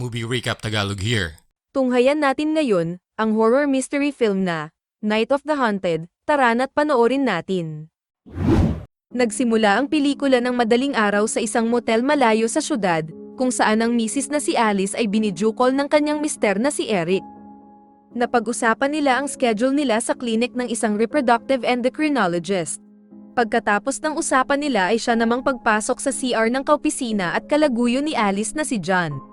Movie Recap Tagalog here. Tunghayan natin ngayon, ang horror mystery film na Night of the Haunted, tara na't panoorin natin. Nagsimula ang pelikula ng madaling araw sa isang motel malayo sa syudad, kung saan ang misis na si Alice ay binidyo-call ng kanyang mister na si Eric. Napag-usapan nila ang schedule nila sa klinik ng isang reproductive endocrinologist. Pagkatapos ng usapan nila ay siya namang pagpasok sa CR ng kaopisina at kalaguyo ni Alice na si John.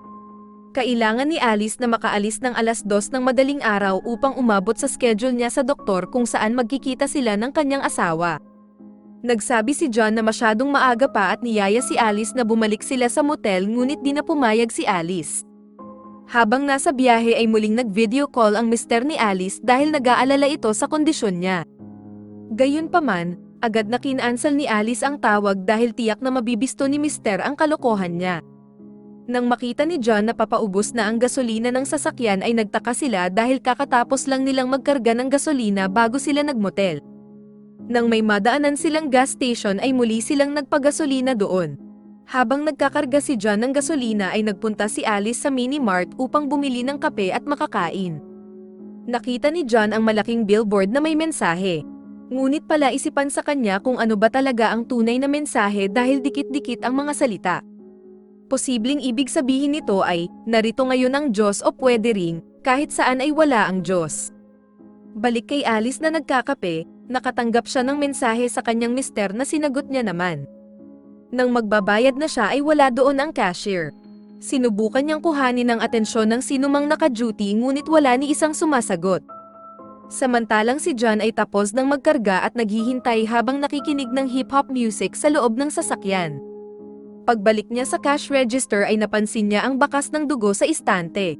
Kailangan ni Alice na makaalis ng alas dos ng madaling araw upang umabot sa schedule niya sa doktor kung saan magkikita sila ng kanyang asawa. Nagsabi si John na masyadong maaga pa at niyaya si Alice na bumalik sila sa motel ngunit di na pumayag si Alice. Habang nasa biyahe ay muling nag-video call ang mister ni Alice dahil nag-aalala ito sa kondisyon niya. Gayunpaman, agad na kinansel ni Alice ang tawag dahil tiyak na mabibisto ni mister ang kalokohan niya. Nang makita ni John na papaubos na ang gasolina ng sasakyan ay nagtaka sila dahil kakatapos lang nilang magkarga ng gasolina bago sila nagmotel. Nang may madaanan silang gas station ay muli silang nagpagasolina doon. Habang nagkakarga si John ng gasolina ay nagpunta si Alice sa mini mart upang bumili ng kape at makakain. Nakita ni John ang malaking billboard na may mensahe. Ngunit pala isipan sa kanya kung ano ba talaga ang tunay na mensahe dahil dikit-dikit ang mga salita. Posibleng ibig sabihin nito ay, narito ngayon ang Diyos o pwede ring, kahit saan ay wala ang Diyos. Balik kay Alice na nagkakape, nakatanggap siya ng mensahe sa kanyang mister na sinagot niya naman. Nang magbabayad na siya ay wala doon ang cashier. Sinubukan niyang kuhanin ang atensyon ng sinumang naka-duty ngunit wala ni isang sumasagot. Samantalang si John ay tapos ng magkarga at naghihintay habang nakikinig ng hip-hop music sa loob ng sasakyan. Pagbalik niya sa cash register ay napansin niya ang bakas ng dugo sa istante.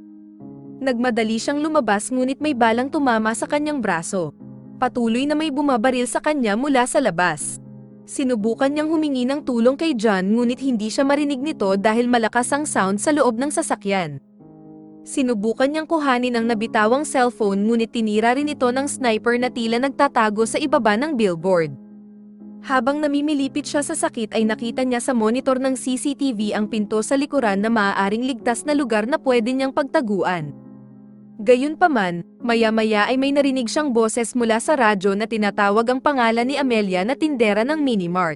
Nagmadali siyang lumabas ngunit may balang tumama sa kanyang braso. Patuloy na may bumabaril sa kanya mula sa labas. Sinubukan niyang humingi ng tulong kay John ngunit hindi siya marinig nito dahil malakas ang sound sa loob ng sasakyan. Sinubukan niyang kuhanin ang nabitawang cellphone ngunit tinira rin ito ng sniper na tila nagtatago sa ibaba ng billboard. Habang namimilipit siya sa sakit ay nakita niya sa monitor ng CCTV ang pinto sa likuran na maaaring ligtas na lugar na pwede niyang pagtaguan. Gayunpaman, maya-maya ay may narinig siyang boses mula sa radyo na tinatawag ang pangalan ni Amelia na tindera ng minimart.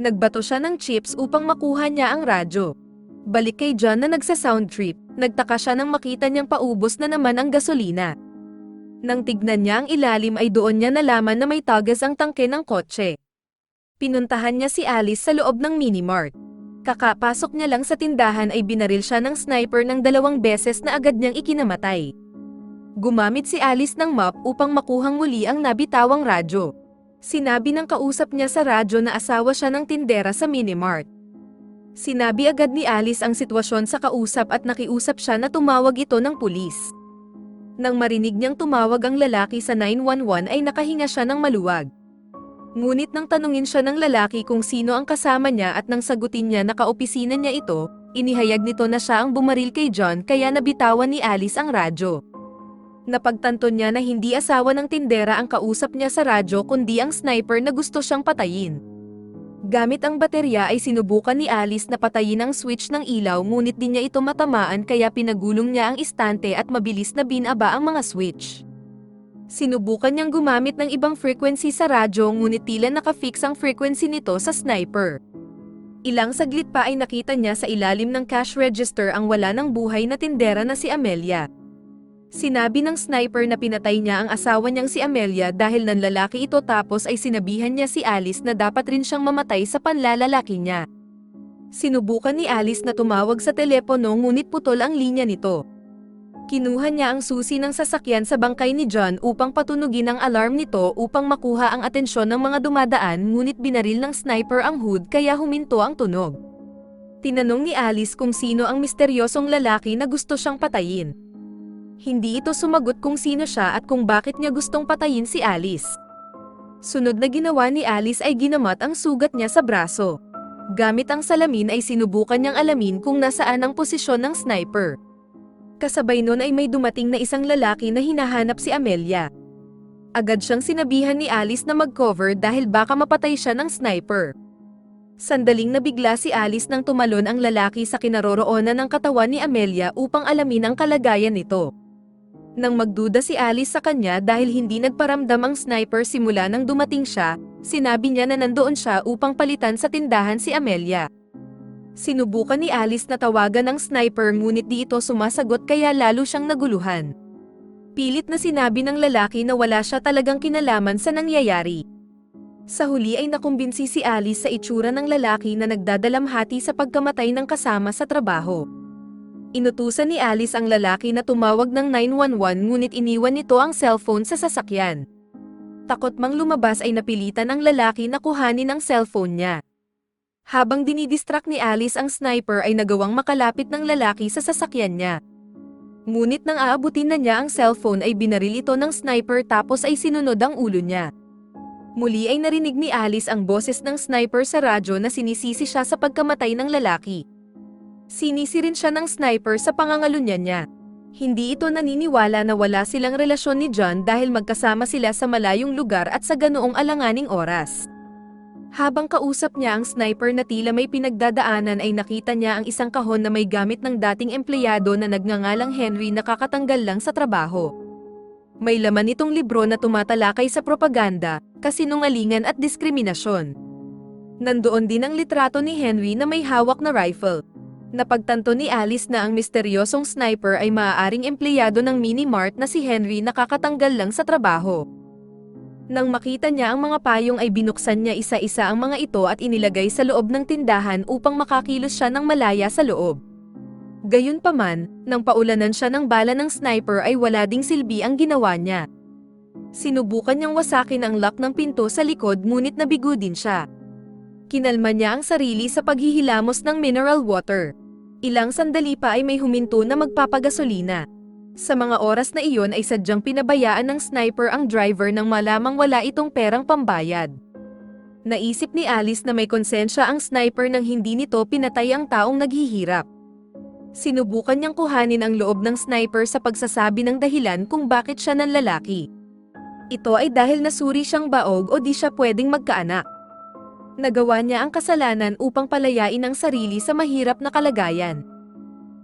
Nagbato siya ng chips upang makuha niya ang radyo. Balik kay John na nagsa-sound trip, nagtaka siya nang makita niyang paubos na naman ang gasolina. Nang tignan niya ang ilalim ay doon niya nalaman na may tagas ang tangke ng kotse. Pinuntahan niya si Alice sa loob ng minimart. Kakapasok niya lang sa tindahan ay binaril siya ng sniper ng dalawang beses na agad niyang ikinamatay. Gumamit si Alice ng map upang makuhang muli ang nabitawang radyo. Sinabi ng kausap niya sa radyo na asawa siya ng tindera sa minimart. Sinabi agad ni Alice ang sitwasyon sa kausap at nakiusap siya na tumawag ito ng pulis. Nang marinig niyang tumawag ang lalaki sa 911 ay nakahinga siya ng maluwag. Ngunit nang tanungin siya ng lalaki kung sino ang kasama niya at nang sagutin niya na kaopisina niya ito, inihayag nito na siya ang bumaril kay John kaya nabitawan ni Alice ang radyo. Napagtanto niya na hindi asawa ng tindera ang kausap niya sa radyo kundi ang sniper na gusto siyang patayin. Gamit ang baterya ay sinubukan ni Alice na patayin ang switch ng ilaw ngunit di niya ito matamaan kaya pinagulong niya ang istante at mabilis na binaba ang mga switch. Sinubukan niyang gumamit ng ibang frequency sa radyo ngunit tila nakafix ang frequency nito sa sniper. Ilang saglit pa ay nakita niya sa ilalim ng cash register ang wala ng buhay na tindera na si Amelia. Sinabi ng sniper na pinatay niya ang asawa niyang si Amelia dahil nanlalaki ito tapos ay sinabihan niya si Alice na dapat rin siyang mamatay sa panlalalaki niya. Sinubukan ni Alice na tumawag sa telepono ngunit putol ang linya nito. Kinuha niya ang susi ng sasakyan sa bangkay ni John upang patunugin ang alarm nito upang makuha ang atensyon ng mga dumadaan ngunit binaril ng sniper ang hood kaya huminto ang tunog. Tinanong ni Alice kung sino ang misteryosong lalaki na gusto siyang patayin. Hindi ito sumagot kung sino siya at kung bakit niya gustong patayin si Alice. Sunod na ginawa ni Alice ay ginamat ang sugat niya sa braso. Gamit ang salamin ay sinubukan niyang alamin kung nasaan ang posisyon ng sniper. Kasabay nun ay may dumating na isang lalaki na hinahanap si Amelia. Agad siyang sinabihan ni Alice na mag-cover dahil baka mapatay siya ng sniper. Sandaling nabigla si Alice nang tumalon ang lalaki sa kinaroroonan ng katawan ni Amelia upang alamin ang kalagayan nito. Nang magduda si Alice sa kanya dahil hindi nagparamdam ang sniper simula nang dumating siya, sinabi niya na nandoon siya upang palitan sa tindahan si Amelia. Sinubukan ni Alice na tawagan ang sniper ngunit di ito sumasagot kaya lalo siyang naguluhan. Pilit na sinabi ng lalaki na wala siya talagang kinalaman sa nangyayari. Sa huli ay nakumbinsi si Alice sa itsura ng lalaki na nagdadalamhati sa pagkamatay ng kasama sa trabaho. Inutusan ni Alice ang lalaki na tumawag ng 911 ngunit iniwan nito ang cellphone sa sasakyan. Takot mang lumabas ay napilitan ang lalaki na kuhanin ang cellphone niya. Habang dinidistract ni Alice ang sniper ay nagawang makalapit ng lalaki sa sasakyan niya. Ngunit nang aabutin na niya ang cellphone ay binaril ito ng sniper tapos ay sinunod ang ulo niya. Muli ay narinig ni Alice ang boses ng sniper sa radyo na sinisisi siya sa pagkamatay ng lalaki. Sinisi rin siya ng sniper sa pangangalunya niya. Hindi ito naniniwala na wala silang relasyon ni John dahil magkasama sila sa malayong lugar at sa ganoong alanganing oras. Habang kausap niya ang sniper na tila may pinagdadaanan ay nakita niya ang isang kahon na may gamit ng dating empleyado na nagngangalang Henry na kakatanggal lang sa trabaho. May laman itong libro na tumatalakay sa propaganda, kasinungalingan at diskriminasyon. Nandoon din ang litrato ni Henry na may hawak na rifle. Napagtanto ni Alice na ang misteryosong sniper ay maaaring empleyado ng mini-mart na si Henry na kakatanggal lang sa trabaho. Nang makita niya ang mga payong ay binuksan niya isa-isa ang mga ito at inilagay sa loob ng tindahan upang makakilos siya ng malaya sa loob. Gayunpaman, nang paulanan siya ng bala ng sniper ay wala ding silbi ang ginawa niya. Sinubukan niyang wasakin ang lock ng pinto sa likod ngunit nabigo din siya. Kinalma niya ang sarili sa paghihilamos ng mineral water. Ilang sandali pa ay may huminto na magpapagasolina. Sa mga oras na iyon ay sadyang pinabayaan ng sniper ang driver nang malamang wala itong perang pambayad. Naisip ni Alice na may konsensya ang sniper nang hindi nito pinatay ang taong naghihirap. Sinubukan niyang kuhanin ang loob ng sniper sa pagsasabi ng dahilan kung bakit siya ng lalaki. Ito ay dahil nasuri siyang baog o di siya pwedeng magkaanak. Nagawa niya ang kasalanan upang palayain ang sarili sa mahirap na kalagayan.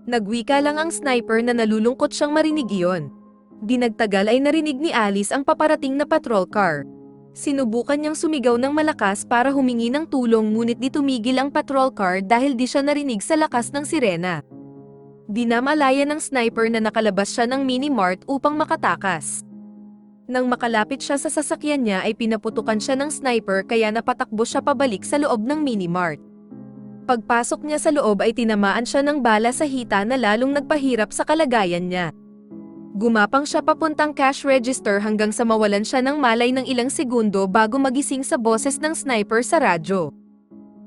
Nagwika lang ang sniper na nalulungkot siyang marinig iyon. Dinagtagal ay narinig ni Alice ang paparating na patrol car. Sinubukan niyang sumigaw ng malakas para humingi ng tulong ngunit di tumigil ang patrol car dahil di siya narinig sa lakas ng sirena. Dinamalaya ng sniper na nakalabas siya ng mini-mart upang makatakas. Nang makalapit siya sa sasakyan niya ay pinaputukan siya ng sniper kaya napatakbo siya pabalik sa loob ng mini-mart. Pagpasok niya sa loob ay tinamaan siya ng bala sa hita na lalong nagpahirap sa kalagayan niya. Gumapang siya papuntang cash register hanggang sa mawalan siya ng malay ng ilang segundo bago magising sa boses ng sniper sa radyo.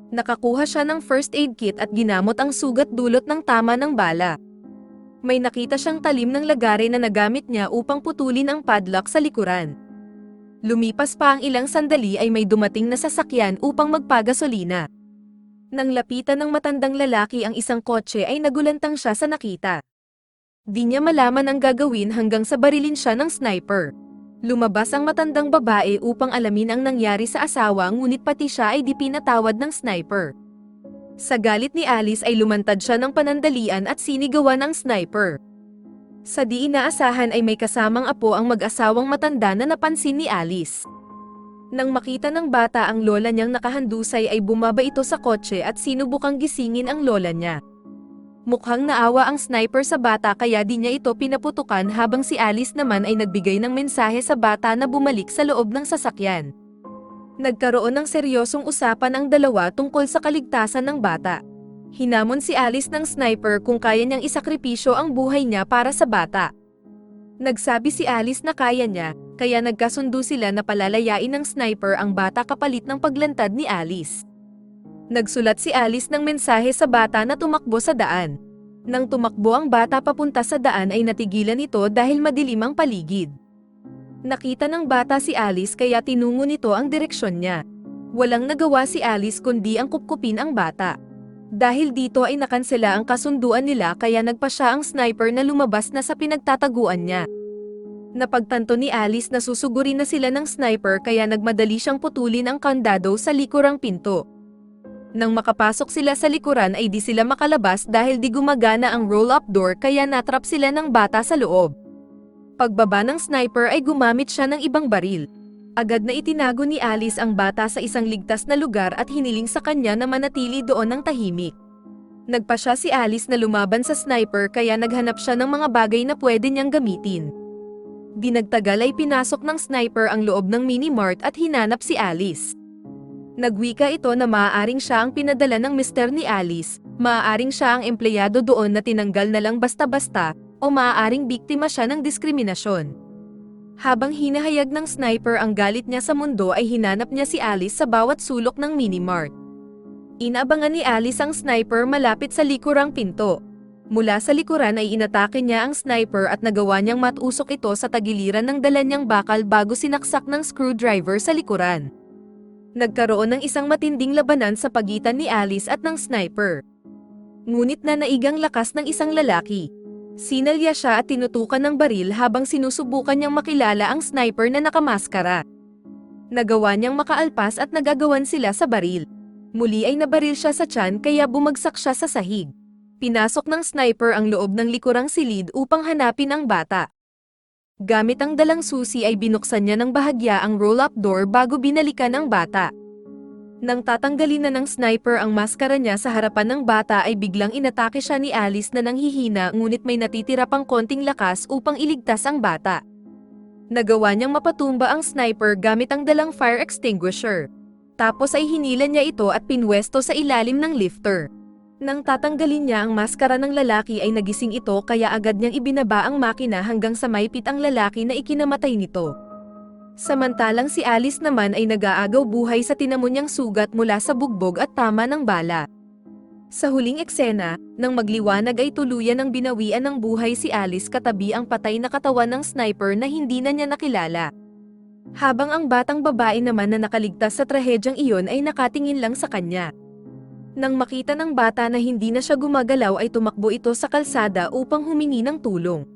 Nakakuha siya ng first aid kit at ginamot ang sugat dulot ng tama ng bala. May nakita siyang talim ng lagare na nagamit niya upang putulin ang padlock sa likuran. Lumipas pa ang ilang sandali ay may dumating na sasakyan upang magpagasolina. Nang lapitan ng matandang lalaki ang isang kotse ay nagulantang siya sa nakita. Di niya malaman ang gagawin hanggang sa barilin siya ng sniper. Lumabas ang matandang babae upang alamin ang nangyari sa asawa ngunit pati siya ay di pinatawad ng sniper. Sa galit ni Alice ay lumantad siya ng panandalian at sinigawan ng sniper. Sa di inaasahan ay may kasamang apo ang mag-asawang matanda na napansin ni Alice. Nang makita ng bata ang lola niyang nakahandusay ay bumaba ito sa kotse at sinubukang gisingin ang lola niya. Mukhang naawa ang sniper sa bata kaya di niya ito pinaputukan habang si Alice naman ay nagbigay ng mensahe sa bata na bumalik sa loob ng sasakyan. Nagkaroon ng seryosong usapan ang dalawa tungkol sa kaligtasan ng bata. Hinamon si Alice ng sniper kung kaya niyang isakripisyo ang buhay niya para sa bata. Nagsabi si Alice na kaya niya, kaya nagkasundo sila na palalayain ng sniper ang bata kapalit ng paglantad ni Alice. Nagsulat si Alice ng mensahe sa bata na tumakbo sa daan. Nang tumakbo ang bata papunta sa daan ay natigilan ito dahil madilim ang paligid. Nakita ng bata si Alice kaya tinungo nito ang direksyon niya. Walang nagawa si Alice kundi ang kupkupin ang bata. Dahil dito ay nakansela ang kasunduan nila kaya nagpa siya ang sniper na lumabas na sa pinagtataguan niya. Napagtanto ni Alice na susugurin na sila ng sniper kaya nagmadali siyang putulin ang kandado sa likurang pinto. Nang makapasok sila sa likuran ay di sila makalabas dahil di gumagana ang roll-up door kaya natrap sila ng bata sa loob. Pagbaba ng sniper ay gumamit siya ng ibang baril. Agad na itinago ni Alice ang bata sa isang ligtas na lugar at hiniling sa kanya na manatili doon ng tahimik. Nagpa siya si Alice na lumaban sa sniper kaya naghanap siya ng mga bagay na pwede niyang gamitin. Di nagtagal ay pinasok ng sniper ang loob ng mini-mart at hinanap si Alice. Nagwika ito na maaaring siya ang pinadala ng mister ni Alice, maaaring siya ang empleyado doon na tinanggal na lang basta-basta, o maaaring biktima siya ng diskriminasyon. Habang hinahayag ng sniper ang galit niya sa mundo ay hinanap niya si Alice sa bawat sulok ng minimart. Inabangan ni Alice ang sniper malapit sa likurang pinto. Mula sa likuran ay inatake niya ang sniper at nagawa niyang matusok ito sa tagiliran ng dala niyang bakal bago sinaksak ng screwdriver sa likuran. Nagkaroon ng isang matinding labanan sa pagitan ni Alice at ng sniper. Ngunit na naigang lakas ng isang lalaki. Sinalya siya at tinutukan ng baril habang sinusubukan niyang makilala ang sniper na nakamaskara. Nagawa niyang makaalpas at nagagawan sila sa baril. Muli ay nabaril siya sa tiyan kaya bumagsak siya sa sahig. Pinasok ng sniper ang loob ng likurang silid upang hanapin ang bata. Gamit ang dalang susi ay binuksan niya ng bahagya ang roll-up door bago binalikan ang bata. Nang tatanggalin na ng sniper ang maskara niya sa harapan ng bata ay biglang inatake siya ni Alice na nanghihina ngunit may natitira pang konting lakas upang iligtas ang bata. Nagawa niyang mapatumba ang sniper gamit ang dalang fire extinguisher. Tapos ay hinila niya ito at pinwesto sa ilalim ng lifter. Nang tatanggalin niya ang maskara ng lalaki ay nagising ito kaya agad niyang ibinaba ang makina hanggang sa maipit ang lalaki na ikinamatay nito. Samantalang si Alice naman ay nag-aagaw buhay sa tinamo niyang sugat mula sa bugbog at tama ng bala. Sa huling eksena, nang magliwanag ay tuluyan ng binawian ng buhay si Alice katabi ang patay na katawan ng sniper na hindi na niya nakilala. Habang ang batang babae naman na nakaligtas sa trahedyang iyon ay nakatingin lang sa kanya. Nang makita ng bata na hindi na siya gumagalaw ay tumakbo ito sa kalsada upang humingi ng tulong.